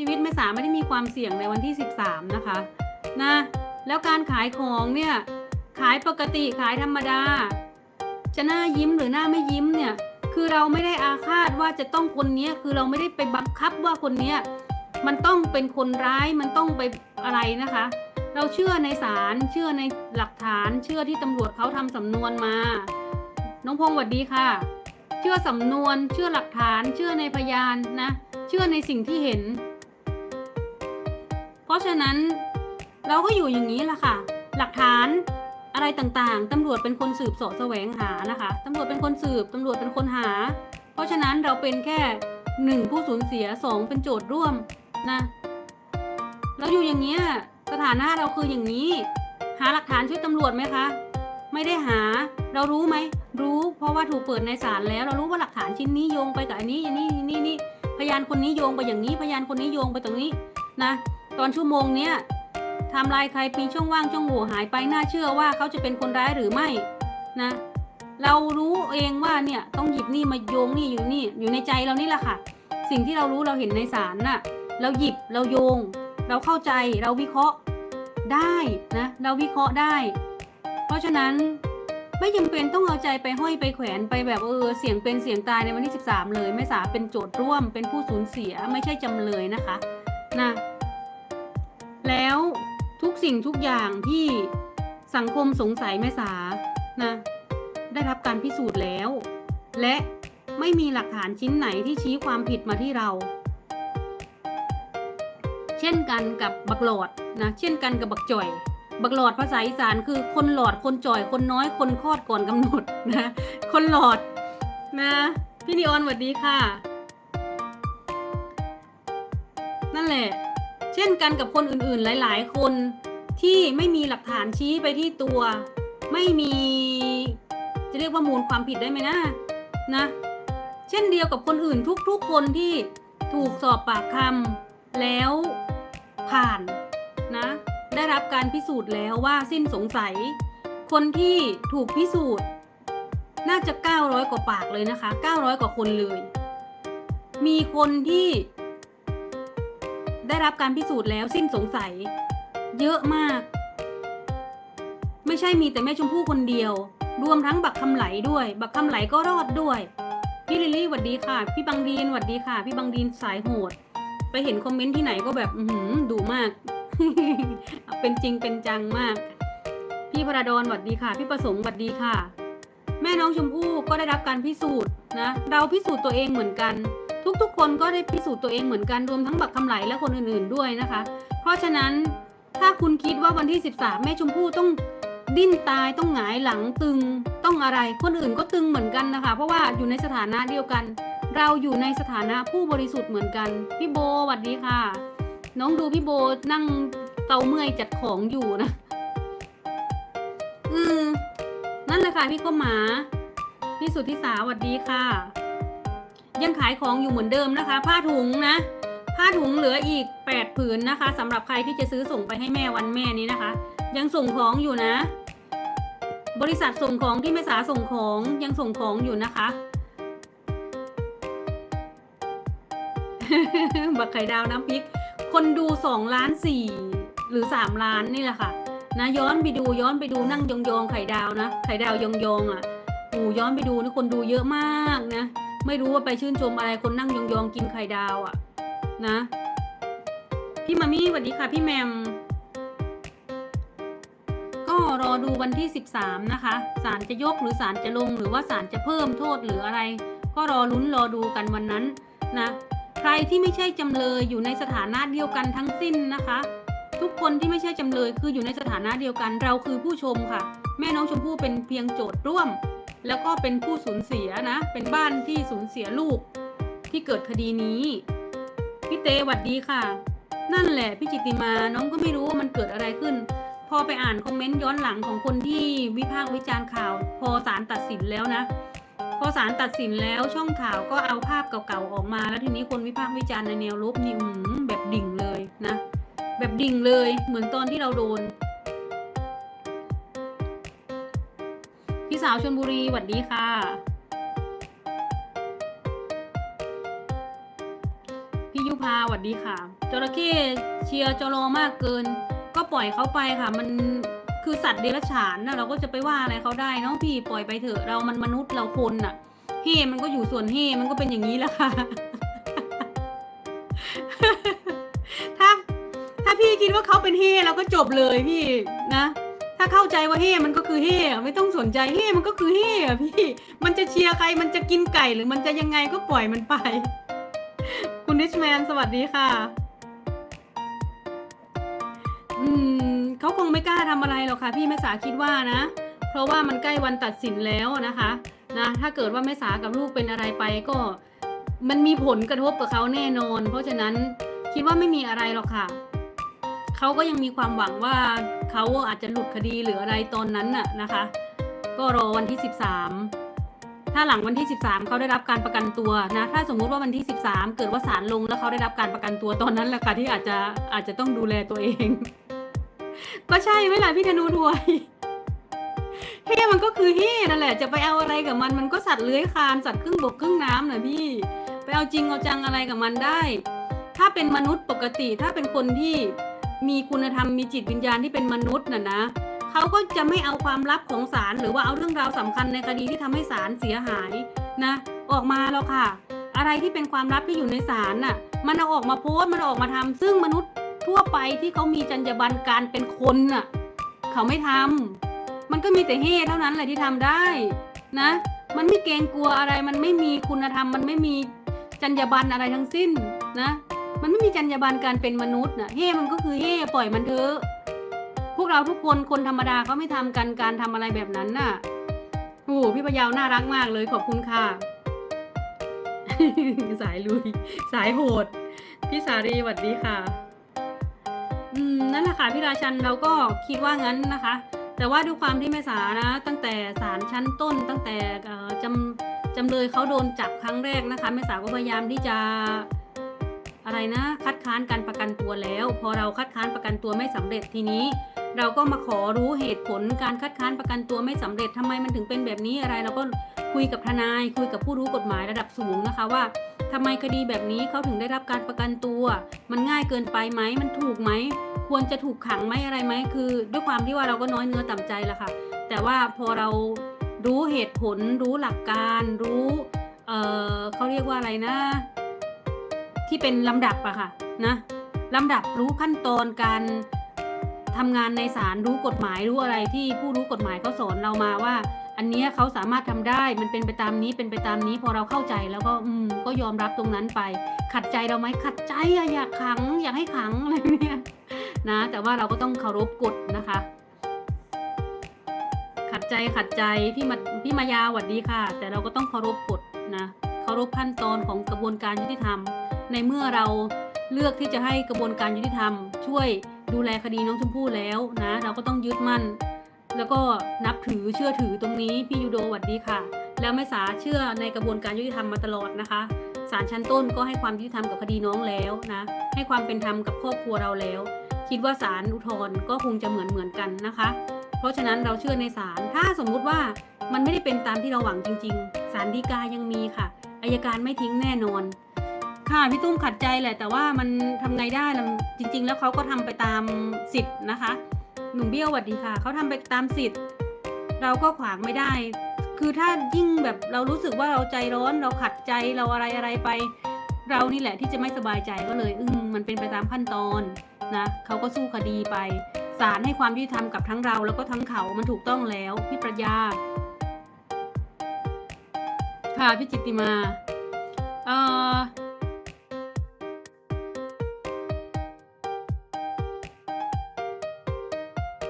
ชีวิตแม่สามไม่ได้มีความเสี่ยงในวันที่ 13 นะคะนะแล้วการขายของเนี่ยขายปกติขายธรรมดา จะหน้ายิ้มหรือหน้าไม่ยิ้มเนี่ยคือเราไม่ได้อาฆาตว่าจะต้องคนนี้คือเราไม่ได้ไปบังคับว่าคนนี้มันต้องเป็นคนร้ายมันต้องไปอะไรนะคะ เราเชื่อในศาลเชื่อในหลักฐานเชื่อที่ตำรวจเขาทำสำนวนมา น้องพงศ์สวัสดีค่ะ เชื่อสำนวนเชื่อหลักฐาน เชื่อในพยานนะ เชื่อในสิ่งที่เห็น เพราะฉะนั้นเราก็อยู่อย่างนี้แหละค่ะ หลักฐานอะไรต่างๆ ตำรวจเป็นคนสืบสาะแสวงหานะคะ ตำรวจเป็นคนสืบ ตำรวจเป็นคนหา เพราะฉะนั้นเราเป็นแค่หนึ่งผู้สูญเสียสองเป็นโจทย์ร่วมนะเราอยู่อย่างเงี้ยสถานะเราคืออย่างนี้ หาหลักฐานช่วยตำรวจไหมคะ ไม่ได้หา เรารู้ไหม รู้เพราะว่าถูกเปิดในศาลแล้ว เรารู้ว่าหลักฐานชิ้นนี้โยงไปกับอันนี้อันนี้นี่นี่พยานคนนี้โยงไปอย่างนี้ พยานคนนี้โยงไปตรงนี้นะ ตอนชั่วโมงเนี้ยทำลายใครมีช่องว่างช่องโหว่หายไปน่าเชื่อว่าเขาจะเป็นคนร้ายหรือไม่นะ เรารู้เองว่าเนี่ยต้องหยิบนี่มาโยงนี่อยู่นี่อยู่ในใจเรานี่แหละค่ะ สิ่งที่เรารู้เราเห็นในศาลน่ะเราหยิบเราโยง เราเข้าใจเราวิเคราะห์ได้นะเราวิเคราะห์ได้ เพราะฉะนั้นไม่จำเป็นต้องเอาใจไปห้อยไปแขวนไปแบบเออเสียงเป็นเสียงตายในวันที่ 13 เลยแม่สาเป็นโจทย์ร่วมเป็นผู้สูญเสียไม่ใช่จำเลยนะคะนะ แล้วทุกสิ่งทุกอย่างที่สังคมสงสัยแม่สานะได้รับการพิสูจน์แล้ว และไม่มีหลักฐานชิ้นไหนที่ชี้ความผิดมาที่เรา เช่นกันกับบักหลอดนะเช่นกันกับบักจ่อย บักหลอดภาษาอีสานคือคนหลอดคนจ่อย คนน้อยคนคลอดก่อนกำหนดนะคนหลอดนะพี่นิออนสวัสดีค่ะ นั่นแหละ ช่นกันกับคนอื่นๆ หลายๆ คนที่ไม่มีหลักฐานชี้ไปที่ตัว ไม่มีจะเรียกว่ามูลความผิดได้ไหมนะนะ เช่นเดียวกับคนอื่นทุกๆ คนที่ถูกสอบปากคำแล้วผ่านนะ ได้รับการพิสูจน์แล้วว่าสิ้นสงสัย คนที่ถูกพิสูจน์ น่าจะ 900 กว่าปากเลยนะคะ 900 กว่าคนเลย มีคนที่ ได้รับการพิสูจน์แล้วสิ้นสงสัย เยอะมาก ไม่ใช่มีแต่แม่ชมพู่คนเดียว รวมทั้งบักคำไหลด้วย บักคำไหลก็รอดด้วย พี่ลิลลี่สวัสดีค่ะ พี่บังดีนสวัสดีค่ะ พี่บังดีนสายโหด ไปเห็นคอมเมนต์ที่ไหนก็แบบอือหือดุมาก เป็นจริงเป็นจังมาก พี่พระดอนสวัสดีค่ะ พี่ประสงค์สวัสดีค่ะ แม่น้องชมพู่ก็ได้รับการพิสูจน์นะ เราพิสูจน์ตัวเองเหมือนกัน ทุกๆ คนก็ได้พิสูจน์ตัวเองเหมือนกันรวมทั้งบักคำไหลและคนอื่นๆด้วยนะคะ เพราะฉะนั้นถ้าคุณคิดว่าวันที่ 13 แม่ชมพู่ต้องดิ้นตายต้องหงายหลังตึงต้องอะไรคนอื่นก็ตึงเหมือนกันนะคะ เพราะว่าอยู่ในสถานะเดียวกัน เราอยู่ในสถานะผู้บริสุทธิ์เหมือนกัน พี่โบสวัสดีค่ะ น้องดูพี่โบนั่งเตาเมื่อยจัดของอยู่นะอืมนั่นแหละค่ะพี่ก็หมา พี่สุทธิสาสวัสดีค่ะ ยังขายของอยู่เหมือนเดิมนะคะ ผ้าถุงนะ ผ้าถุงเหลืออีก 8 ผืนนะคะสำหรับใครที่จะซื้อส่งไปให้แม่วันแม่นี้นะคะ ยังส่งของอยู่นะ บริษัทส่งของที่แม่สาส่งของยังส่งของอยู่นะคะ บักไข่ดาวน้ำพริก คนดู2ล้าน4หรือ 3 ล้านนี่แหละค่ะนะย้อนไปดูย้อนไปดูนั่งยองๆไข่ดาวนะ ไข่ดาวยองๆอะโอ้ย้อนไปดูนี่คนดูเยอะมากนะ ไม่รู้ว่าไปชื่นชมอะไรคนนั่งยองๆกินไข่ดาวอะ นะ พี่มามี่สวัสดีค่ะ พี่แมม ก็รอดูวันที่ 13 นะคะศาลจะยกหรือศาลจะลงหรือว่าศาลจะเพิ่มโทษหรืออะไร ก็รอลุ้นรอดูกันวันนั้นนะใครที่ไม่ใช่จำเลยอยู่ในสถานะเดียวกันทั้งสิ้นนะคะ ทุกคนที่ไม่ใช่จำเลยคืออยู่ในสถานะเดียวกัน เราคือผู้ชมค่ะ แม่น้องชมพู่เป็นเพียงโจทย์ร่วม แล้วก็เป็นผู้สูญเสียนะ เป็นบ้านที่สูญเสียลูกที่เกิดคดีนี้ พี่เต้หวัดดีค่ะ นั่นแหละพี่จิตติมาน้องก็ไม่รู้ว่ามันเกิดอะไรขึ้น พอไปอ่านคอมเมนต์ย้อนหลังของคนที่วิพากษ์วิจารณ์ข่าว พอศาลตัดสินแล้วนะ พอศาลตัดสินแล้วช่องข่าวก็เอาภาพเก่าๆออกมา แล้วทีนี้คนวิพากษ์วิจารณ์ในแนวลบนี่แบบดิ่งเลยนะ แบบดิ่งเลยเหมือนตอนที่เราโดน พี่สาวชนบุรีหวัดดีค่ะ พี่ยุภาสวัสดีค่ะ จระเข้เชียร์จรอมากเกิน ก็ปล่อยเขาไปค่ะ มันคือสัตว์เดรัจฉานนะเราก็จะไปว่าอะไรเขาได้เนาะพี่ปล่อยไปเถอะเรามันมนุษย์เราคนน่ะเฮมันก็อยู่ส่วนเฮมันก็เป็นอย่างนี้แหละค่ะถ้าถ้าพี่คิดว่าเขาเป็นเฮเราก็จบเลยพี่นะ ถ้าเข้าใจว่าเฮมันก็คือเฮอะไม่ต้องสนใจเฮมันก็คือเฮอะพี่ มันจะเชียร์ใครมันจะกินไก่หรือมันจะยังไงก็ปล่อยมันไป คุณดิชแมนสวัสดีค่ะ อืมเขาคงไม่กล้าทำอะไรหรอกค่ะ พี่แม่สาคิดว่านะ เพราะว่ามันใกล้วันตัดสินแล้วนะคะนะถ้าเกิดว่าแม่สากับลูกเป็นอะไรไปก็ มันมีผลกระทบกับเขาแน่นอน เพราะฉะนั้นคิดว่าไม่มีอะไรหรอกค่ะ เขาก็ยังมีความหวังว่าเขาอาจจะหลุดคดีหรืออะไรตอนนั้นน่ะนะคะ ก็รอวันที่ 13 ถ้าหลังวันที่ 13 เขาได้รับการประกันตัวนะ ถ้าสมมุติว่าวันที่ 13 เกิดว่าศาลลงแล้วเขาได้รับการประกันตัวตอนนั้นแหละค่ะที่อาจจะอาจจะต้องดูแลตัวเอง ก็ใช่ไหมล่ะพี่ธนูถวย เฮ่มันก็คือเฮ่นั่นแหละ จะไปเอาอะไรกับมัน มันก็สัตว์เลื้อยคลานสัตว์ครึ่งบกครึ่งน้ำนะพี่ ไปเอาจริงเอาจังอะไรกับมันได้ ถ้าเป็นมนุษย์ปกติ ถ้าเป็นคนที่ มีคุณธรรมมีจิตวิญญาณที่เป็นมนุษย์น่ะนะเขาก็จะไม่เอาความลับของศาลหรือว่าเอาเรื่องราวสำคัญในคดีที่ทำให้ศาลเสียหายนะออกมาแล้วค่ะ อะไรที่เป็นความลับที่อยู่ในศาลน่ะมันเอาออกมาโพสต์มันออกมาทำซึ่งมนุษย์ทั่วไปที่เขามีจรรยาบรรณการเป็นคนน่ะเขาไม่ทำมันก็มีแต่เฮ่เท่านั้นแหละที่ทำได้นะ มันไม่เกรงกลัวอะไรมันไม่มีคุณธรรม มันไม่มีจรรยาบรรณอะไรทั้งสิ้นนะ มันไม่มีจรรยาบรรณการเป็นมนุษย์นะเฮ่มันก็คือเฮ่ปล่อยมันเถอะพวกเราทุกคนคนธรรมดาเขาไม่ทำกันการทำอะไรแบบนั้นน่ะโอ้พี่พยาวน่ารักมากเลยขอบคุณค่ะ สายลุย สายโหด พี่สารีสวัสดีค่ะ อืมนั่นแหละค่ะพี่ราชันเราก็คิดว่างั้นนะคะ แต่ว่าด้วยความที่แม่สานะ ตั้งแต่ศาลชั้นต้น ตั้งแต่จำจำเลยเขาโดนจับครั้งแรกนะคะแม่สาก็พยายามที่จะ อะไรนะ คัดค้านการประกันตัวแล้ว พอเราคัดค้านประกันตัวไม่สำเร็จทีนี้ เราก็มาขอรู้เหตุผลการคัดค้านประกันตัวไม่สำเร็จทำไมมันถึงเป็นแบบนี้อะไรเราก็คุยกับทนาย คุยกับผู้รู้กฎหมายระดับสูงนะคะว่าทำไมคดีแบบนี้เขาถึงได้รับการประกันตัว มันง่ายเกินไปไหมมันถูกไหมควรจะถูกขังไหมอะไรไหมคือ ด้วยความที่ว่าเราก็น้อยเนื้อต่ำใจแหละค่ะ แต่ว่าพอเรารู้เหตุผล รู้หลักการ รู้ เออเขาเรียกว่าอะไรนะ ที่เป็นลำดับอะค่ะนะลำดับรู้ขั้นตอนการทำงานในศาลรู้กฎหมายรู้อะไรที่ผู้รู้กฎหมายเขาสอนเรามาว่า อันเนี้ยเขาสามารถทำได้มันเป็นไปตามนี้เป็นไปตามนี้ พอเราเข้าใจแล้วก็อืมก็ยอมรับตรงนั้นไป ขัดใจเราไหมขัดใจอะอยากขัง อยากให้ขังอะไรเนี่ยนะแต่ว่าเราก็ต้องเคารพกฎนะคะ ขัดใจขัดใจพี่มาพี่มายาหวัดดีค่ะ แต่เราก็ต้องเคารพกฎนะเคารพขั้นตอนของกระบวนการยุติธรรม ในเมื่อเราเลือกที่จะให้กระบวนการยุติธรรม ช่วยดูแลคดีน้องชมพู่แล้วนะ เราก็ต้องยึดมั่น แล้วก็นับถือเชื่อถือตรงนี้พี่ยูโดหวัดดีค่ะ แล้วแม่สาเชื่อในกระบวนการยุติธรรมมาตลอดนะคะศาลชั้นต้นก็ให้ความยุติธรรมกับคดีน้องแล้วนะให้ความเป็นธรรมกับครอบครัวเราแล้ว คิดว่าศาลอุทธรณ์ก็คงจะเหมือนเหมือนกันนะคะ เพราะฉะนั้นเราเชื่อในศาลถ้าสมมุติว่ามันไม่ได้เป็นตามที่เราหวังจริง ๆศาลฎีกายังมีค่ะอายการไม่ทิ้งแน่นอน ค่ะพี่ตุ้มขัดใจแหละแต่ว่ามันทำไงได้ล่ะจริง ๆ แล้วเขาก็ทำไปตามสิทธิ์นะคะ หนุ่มเบี้ยวสวัสดีค่ะเขาทำไปตามสิทธิ์ เราก็ขวางไม่ได้ คือถ้ายิ่งแบบเรารู้สึกว่าเราใจร้อนเราขัดใจเราอะไรอะไรไป เรานี่แหละที่จะไม่สบายใจก็เลยอืมมันเป็นไปตามขั้นตอนนะเขาก็สู้คดีไปศาลให้ความยุติธรรมกับทั้งเราแล้วก็ทั้งเขามันถูกต้องแล้วพี่ประยาค่ะพี่จิตติมาเอ่อ